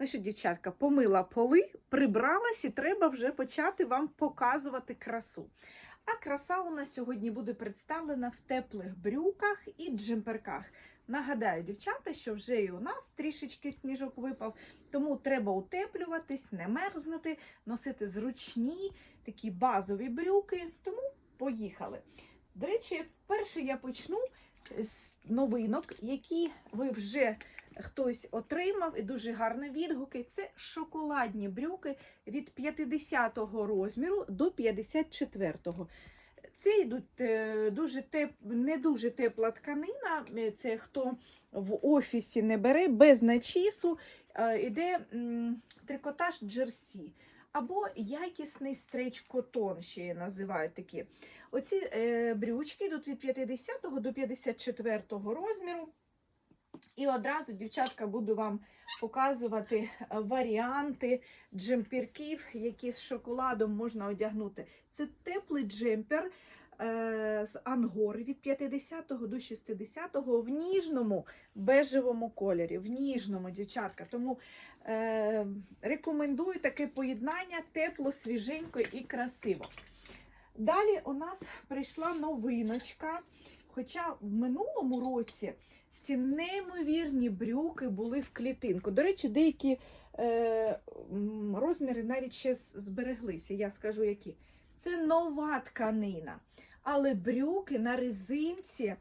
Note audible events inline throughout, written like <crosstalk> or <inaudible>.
Ну що, дівчатка, помила поли, прибралась і треба вже почати вам показувати красу. А краса у нас сьогодні буде представлена в теплих брюках і джемперках. Нагадаю, дівчата, що вже і у нас трішечки сніжок випав, тому треба утеплюватись, не мерзнути, носити зручні такі базові брюки. Тому поїхали. До речі, перше я почну з новинок, які ви вже хтось отримав, і дуже гарні відгуки. Це шоколадні брюки від 50-го розміру до 54-го. Це йдуть е, дуже теп... не дуже тепла тканина. е, Це хто в офісі не бере, без начісу. е, Іде трикотаж джерсі. Або якісний стрейч-котон, ще її називають такі. Оці е, брючки йдуть від 50 до 54 розміру. І одразу, дівчатка, буду вам показувати е, варіанти джемпірків, які з шоколадом можна одягнути. Це теплий джемпер е, з ангори від 50 до 60 в ніжному бежевому кольорі. В ніжному, дівчатка. Тому е, рекомендую таке поєднання тепло, свіженько і красиво. Далі у нас прийшла новиночка. Хоча в минулому році ці неймовірні брюки були в клітинку. До речі, деякі е, розміри навіть ще збереглися. Я скажу які. Це нова тканина. Але брюки на резинці,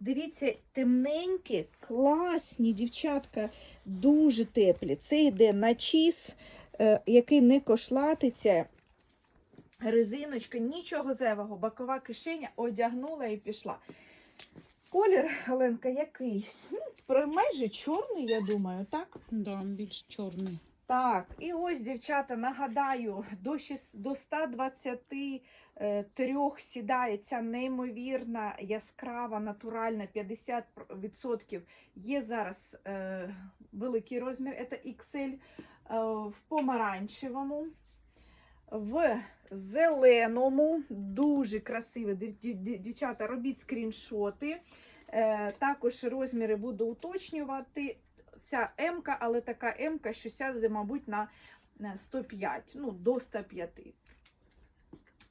дивіться, темненькі, класні, дівчатка, дуже теплі. Це йде начіс, е, який не кошлатиться. Резиночка, нічого зайвого, бокова кишеня одягнула і пішла. Колір, Оленка, якийсь. Ну, майже чорний, я думаю, так? Да, більш чорний. Так, і ось, дівчата, нагадаю, до, шіс- до 123 сідає ця неймовірна, яскрава, натуральна, 50% є зараз е, великий розмір, це XL, е, в помаранчевому, в зеленому, дуже дів- Дівчата, робіть скріншоти. Е, також розміри буду уточнювати. Ця М, але така М, що сяде, мабуть, на 105, ну, до 105.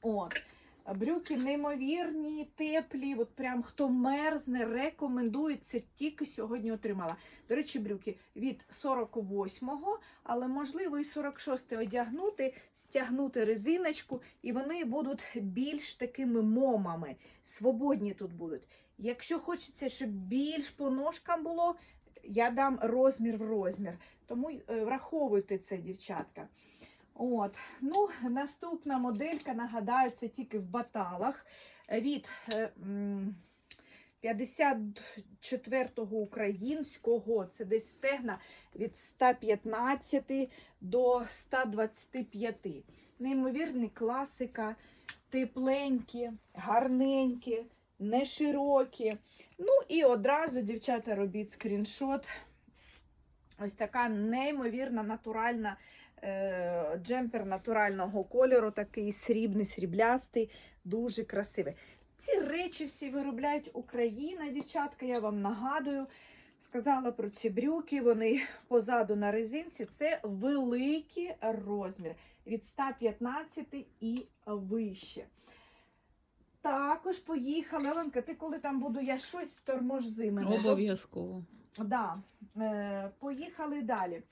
От. Брюки неймовірні, теплі, от прям хто мерзне, рекомендую. Це тільки сьогодні отримала. До речі, брюки від 48-го, але можливо і 46-й одягнути, стягнути резиночку, і вони будуть більш такими момами. Свободні тут будуть. Якщо хочеться, щоб більш по ножкам було, я дам розмір в розмір. Тому е, враховуйте це, дівчатка. От. Ну, наступна моделька, нагадаю, це тільки в баталах. Е, Від е, 54-го українського, це десь стегна від 115 до 125. Неймовірні класика, тепленькі, гарненькі, не широкі. Ну і одразу, дівчата, робіть скріншот. Ось така неймовірна натуральна е, джемпер натурального кольору, такий срібний, сріблястий, дуже красивий. Ці речі всі виробляють Україна, дівчатка, я вам нагадую. Сказала про ці брюки, вони позаду на резинці. Це великий розмір від 115 і вище. Також поїхали. Оленка, ти коли там буду я щось тормож зими. Обов'язково. Да. Е, поїхали далі.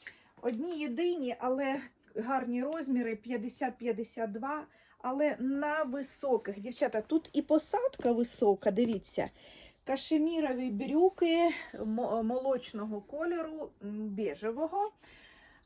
Одні єдині, але гарні розміри 50-52, але на високих. Дівчата, тут і посадка висока, дивіться. Кашемірові брюки молочного кольору, м, бежевого.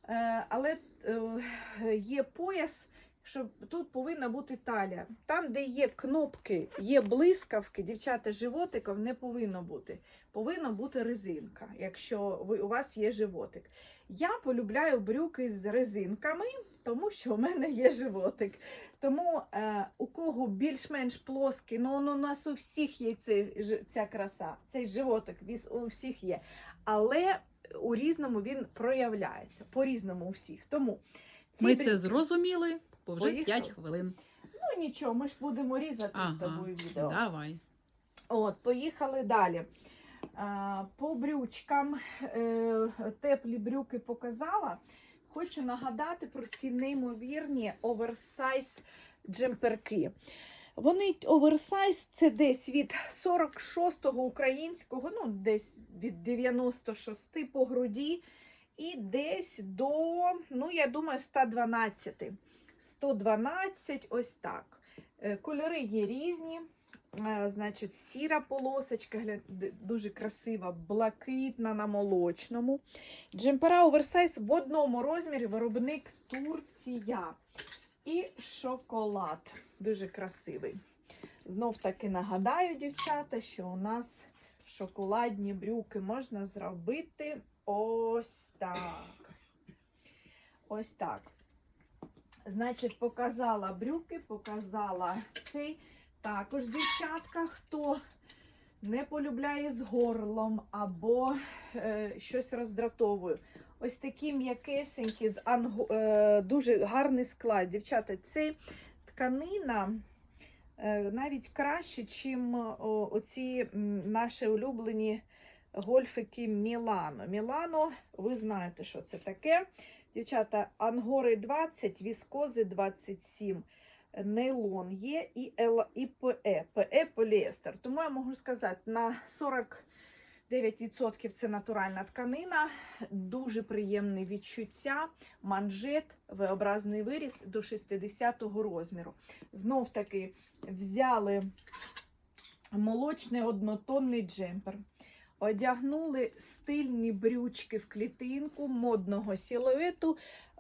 Е, але е, є пояс, що тут повинна бути талія. Там, де є кнопки, є блискавки, дівчата, животиків не повинно бути повинна бути резинка, якщо ви, у вас є животик. Я полюбляю брюки з резинками, тому що у мене є животик. Тому е, у кого більш-менш плоский, ну он у нас у всіх є цей, ця краса, цей животик у всіх є. Але у різному він проявляється, по-різному у всіх. Тому ці Ми брю- це зрозуміли, бо вже Поїхали. 5 хвилин. Ну нічого, ми ж будемо різати з тобою відео. давай. От, поїхали далі. По брючкам е, теплі брюки показала. Хочу нагадати про ці неймовірні оверсайз джемперки. Вони оверсайз це десь від 46-го українського, ну десь від 96 по груді, і десь до, ну я думаю, 112. 112, ось так. Е, Кольори є різні. Е, Значить, сіра полосочка, дуже красива, блакитна на молочному. Джемпера оверсайз в одному розмірі, виробник Турція. І шоколад. Дуже красивий. Знов таки нагадаю, дівчата, що у нас шоколадні брюки можна зробити ось так. Ось так. Значить, показала брюки, показала цей. Також, дівчатка, хто не полюбляє з горлом або е, щось роздратовує. Ось такі м'якесенькі, з анго, е, дуже гарний склад. Дівчата, це тканина е, навіть краще, ніж оці наші улюблені гольфики Мілано. Мілано, ви знаєте, що це таке. Дівчата, ангори 20, віскози 27, нейлон є і, ел, і ПЕ, ПЕ поліестер. Тому я можу сказати, на 49% це натуральна тканина, дуже приємне відчуття, манжет, V-образний виріс до 60-го розміру. Знов таки взяли молочний однотонний джемпер. Одягнули стильні брючки в клітинку модного силуету,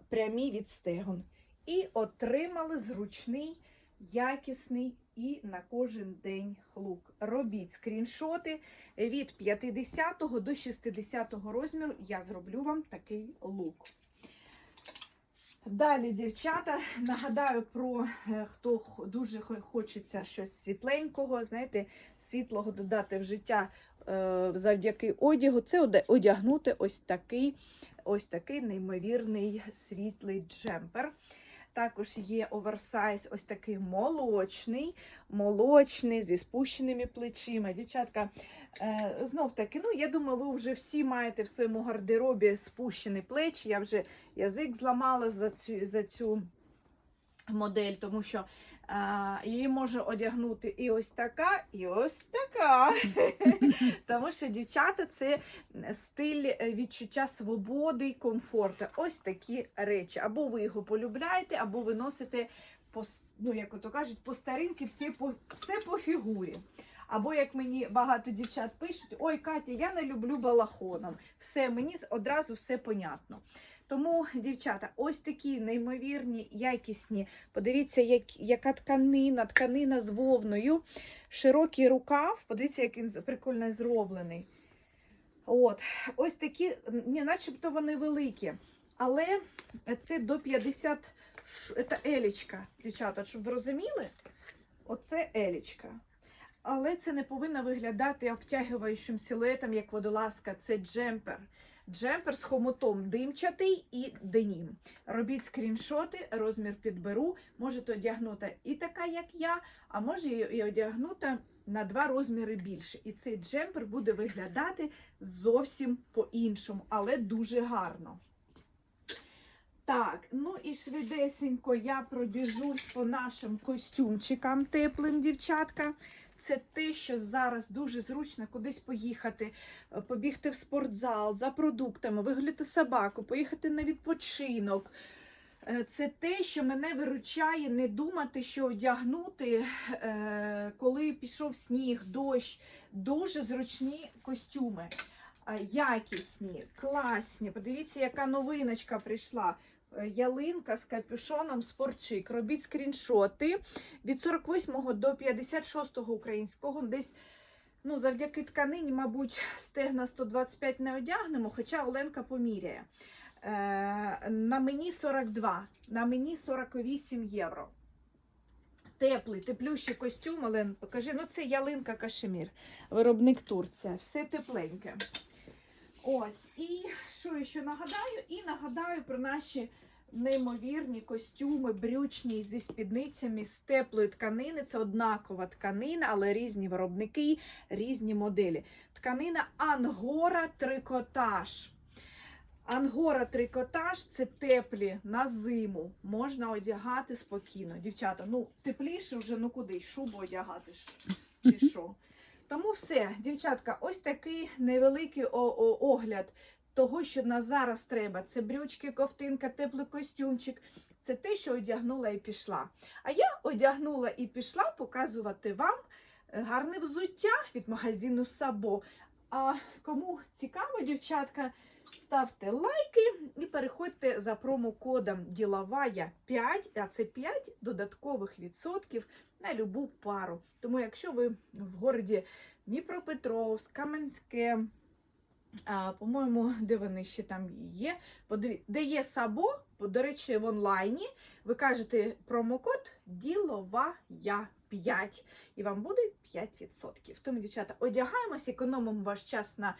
прямі від стегон. І отримали зручний, якісний і на кожен день лук. Робіть скріншоти від 50 до 60 розміру. Я зроблю вам такий лук. Далі, дівчата, нагадаю про е, хто дуже хочеться щось світленького, знаєте, світлого додати в життя е, завдяки одягу. Це одягнути ось такий, ось такий неймовірний світлий джемпер. Також є оверсайз, ось такий молочний, молочний зі спущеними плечима. Дівчатка, е, знов таки, ну я думаю, ви вже всі маєте в своєму гардеробі спущені плечі. Я вже язик зламала за цю, за цю модель, тому що а, її може одягнути і ось така, і ось така. <laughs> тому що дівчата це стиль е, відчуття свободи і комфорту. Ось такі речі. Або ви його полюбляєте, або ви носите по, ну, як ото кажуть, по старинки все по, все по фігурі. Або як мені багато дівчат пишуть: ой, Катя, я не люблю балахоном. Все, мені одразу все понятно. Тому, дівчата, ось такі неймовірні, якісні. Подивіться, як, яка тканина, тканина з вовною, широкий рукав. Подивіться, як він прикольно зроблений. От, ось такі, ні, начебто вони великі. Але це до 50, це елічка, дівчата, щоб ви розуміли, оце елічка. Але це не повинно виглядати обтягуючим силуетом, як водолазка. Це джемпер. Джемпер з хомутом димчатий і денім. Робіть скріншоти, розмір підберу. Можете одягнути і така, як я, а може і одягнути на два розміри більше. І цей джемпер буде виглядати зовсім по-іншому, але дуже гарно. Так, ну і швидесенько я пробіжусь по нашим костюмчикам теплим, дівчатка. Це те, що зараз дуже зручно кудись поїхати, е, побігти в спортзал за продуктами, вигуляти собаку, поїхати на відпочинок. Е, Це те, що мене виручає не думати, що одягнути, е, коли пішов сніг, дощ. Дуже зручні костюми. Якісні, класні. Подивіться, яка новиночка прийшла. Ялинка з капюшоном спорчик. Робіть скріншоти від 48 до 56 українського. Десь ну, завдяки тканині, мабуть, стегна 125 не одягнемо, хоча Оленка поміряє. Е, на мені 42, на мені 48 євро. Теплий, теплющий костюм, Олен, покажи. Ну, це ялинка кашемір, виробник Турція. Все тепленьке. Ось, і що ще нагадаю? І нагадаю про наші неймовірні костюми, брючні зі спідницями з теплої тканини. Це однакова тканина, але різні виробники, різні моделі. Тканина Ангора трикотаж. Ангора трикотаж це теплі на зиму. Можна одягати спокійно. Дівчата, ну тепліше вже ну куди? Шубу одягати чи що? Тому все, дівчатка, ось такий невеликий огляд того, що на зараз треба. Це брючки, ковтинка, теплий костюмчик. Це те, що одягнула і пішла. А я одягнула і пішла показувати вам е, гарне взуття від магазину Сабо. А кому цікаво, дівчатка, ставте лайки і переходьте за промокодом Діловая 5, а це 5 додаткових відсотків на любу пару. Тому, якщо ви в городі Дніпропетровськ, Кам'янське, по-моєму, де вони ще там є, де є Сабо, до речі, в онлайні, ви кажете промокод Діловая 5 і вам буде 5%. Тому, дівчата, одягаємося, економимо ваш час на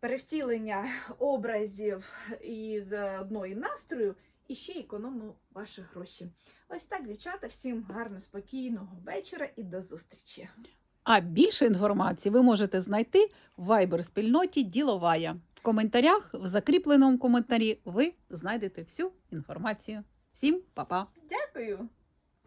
перевтілення образів і заодно і настрою, і ще економимо ваші гроші. Ось так, дівчата, всім гарно, спокійного вечора і до зустрічі. А більше інформації ви можете знайти в Viber спільноті Діловая. В коментарях, в закріпленому коментарі, ви знайдете всю інформацію. Всім па-па! Дякую!